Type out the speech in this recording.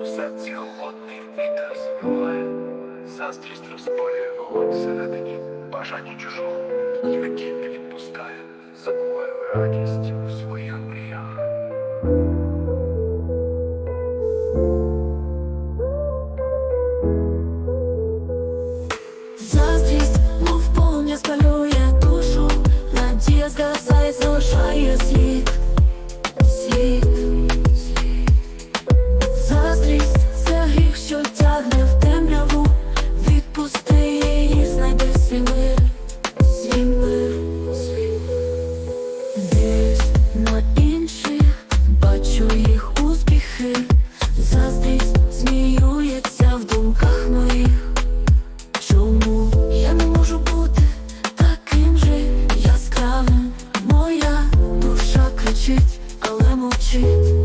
У серці холодний вітер збиває, заздрість розпалює вогонь всередині, бажання чужого, які не відпускає, забуває радість у своїх мріях. Заздрість, мов полум'я спалює душу, надія згасає street.